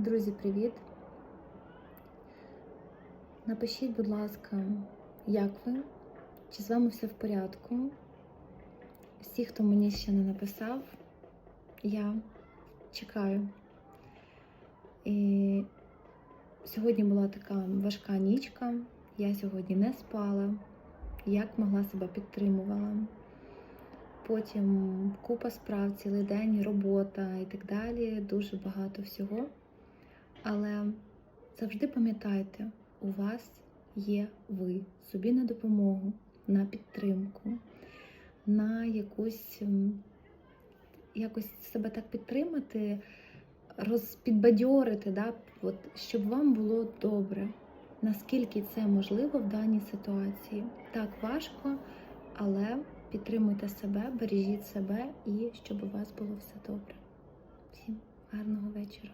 Друзі, привіт! Напишіть, будь ласка, як ви? Чи з вами все в порядку? Всі, хто мені ще не написав, я чекаю. І сьогодні була така важка нічка. Я сьогодні не спала, як могла себе підтримувала. Потім купа справ, цілий день, робота і так далі. Дуже багато всього. Але завжди пам'ятайте, у вас є ви собі на допомогу, на підтримку, на якусь якось себе так підтримати, розпідбадьорити, да? От, щоб вам було добре. Наскільки це можливо в даній ситуації? Так важко, але підтримуйте себе, бережіть себе і щоб у вас було все добре. Всім гарного вечора.